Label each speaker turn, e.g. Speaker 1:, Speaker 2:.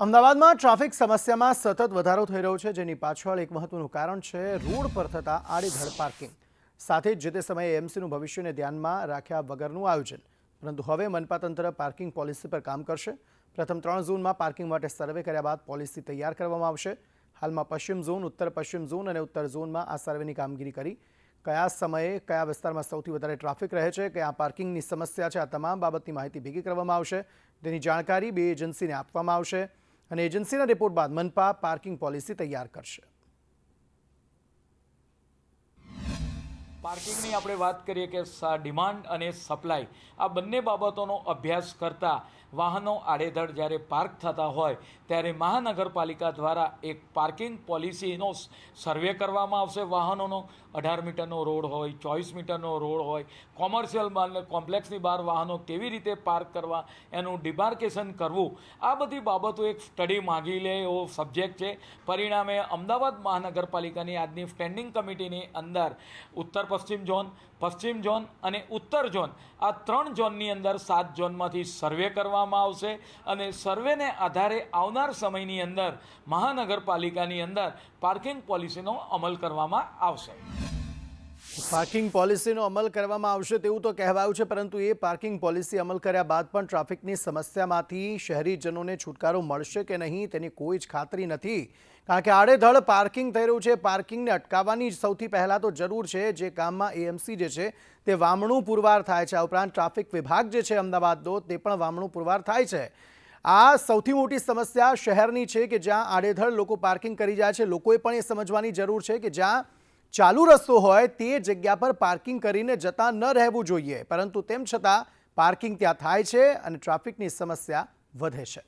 Speaker 1: અમદાવાદમાં ટ્રાફિક સમસ્યામાં સતત વધારો થઈ રહ્યો છે, જેની પાછળ એક મહત્વનું કારણ છે, રોડ પર થતા આડેધડ પાર્કિંગ. સાથે જ જે તે સમયે એમસીનું ભવિષ્યને ધ્યાનમાં રાખ્યા વગરનું આયોજન. પરંતુ હવે મનપા તંત્ર પાર્કિંગ પોલિસી પર કામ કરશે. પ્રથમ ત્રણ ઝોનમાં પાર્કિંગ માટે સર્વે કર્યા બાદ પોલિસી તૈયાર કરવામાં આવશે. હાલમાં પશ્ચિમ ઝોન, ઉત્તર પશ્ચિમ ઝોન અને ઉત્તર ઝોનમાં આ સર્વેની કામગીરી કરી. કયા સમયે કયા વિસ્તારમાં સૌથી વધારે ટ્રાફિક રહે છે કયા પાર્કિંગની સમસ્યા છે, આ તમામ બાબતની માહિતી ભેગી કરવામાં આવશે. તેની જાણકારી બે એજન્સીને આપવામાં આવશે. અને એજન્સીના રિપોર્ટ બાદ મનપા પાર્કિંગ પોલિસી તૈયાર કરશે.
Speaker 2: પાર્કિંગની આપણે વાત કરીએ કે ડિમાન્ડ અને સપ્લાય, આ બંને બાબતોનો અભ્યાસ કરતા વાહનો આડેધડ જ્યારે પાર્ક થતા હોય, ત્યારે મહાનગરપાલિકા દ્વારા એક પાર્કિંગ પોલિસીનો સર્વે કરવામાં આવશે. વાહનોનો અઢાર મીટરનો રોડ હોય, ચોવીસ મીટરનો રોડ હોય, કોમર્શિયલ કોમ્પ્લેક્સની બહાર વાહનો કેવી રીતે પાર્ક કરવા, એનું ડિમાર્કેશન કરવું, આ બધી બાબતો એક સ્ટડી માગી લે એવો સબ્જેક્ટ છે. પરિણામે અમદાવાદ મહાનગરપાલિકાની આજની સ્ટેન્ડિંગ કમિટીની અંદર ઉત્તર પશ્ચિમ ઝોન પશ્ચિમ ઝોન અને ઉત્તર ઝોન. આ ત્રણ ઝોનની અંદર સાત ઝોનમાંથી સર્વે કરવામાં આવશે અને સર્વેને આધારે આવનાર સમયની અંદર મહાનગરપાલિકાની અંદર પાર્કિંગ પોલિસીનો અમલ કરવામાં આવશે.
Speaker 1: પાર્કિંગ પોલિસીનો અમલ કરવામાં આવશે તેવું તો કહેવાયું છે, પરંતુ એ પાર્કિંગ પોલિસી અમલ કર્યા બાદ પણ ટ્રાફિકની સમસ્યામાંથી શહેરીજનોને છુટકારો મળશે કે નહીં તેની કોઈ જ ખાતરી નથી. કારણ કે આડેધડ પાર્કિંગ થઈ રહ્યું છે, પાર્કિંગને અટકાવવાની સૌથી પહેલાં તો જરૂર છે, જે કામમાં એએમસી જે છે, તે વામણું પુરવાર થાય છે. આ ઉપરાંત ટ્રાફિક વિભાગ જે છે, અમદાવાદનો, તે પણ વામણું પુરવાર થાય છે. આ સૌથી મોટી સમસ્યા શહેરની છે કે જ્યાં આડેધડ લોકો પાર્કિંગ કરી જાય છે. લોકોએ પણ એ સમજવાની જરૂર છે કે જ્યાં ચાલુ રસ્તો હોય તે જગ્યા પર પાર્કિંગ કરીને જતા ન રહેવું જોઈએ. પરંતુ તેમ છતાં પાર્કિંગ ત્યાં થાય છે અને ટ્રાફિકની સમસ્યા વધે છે.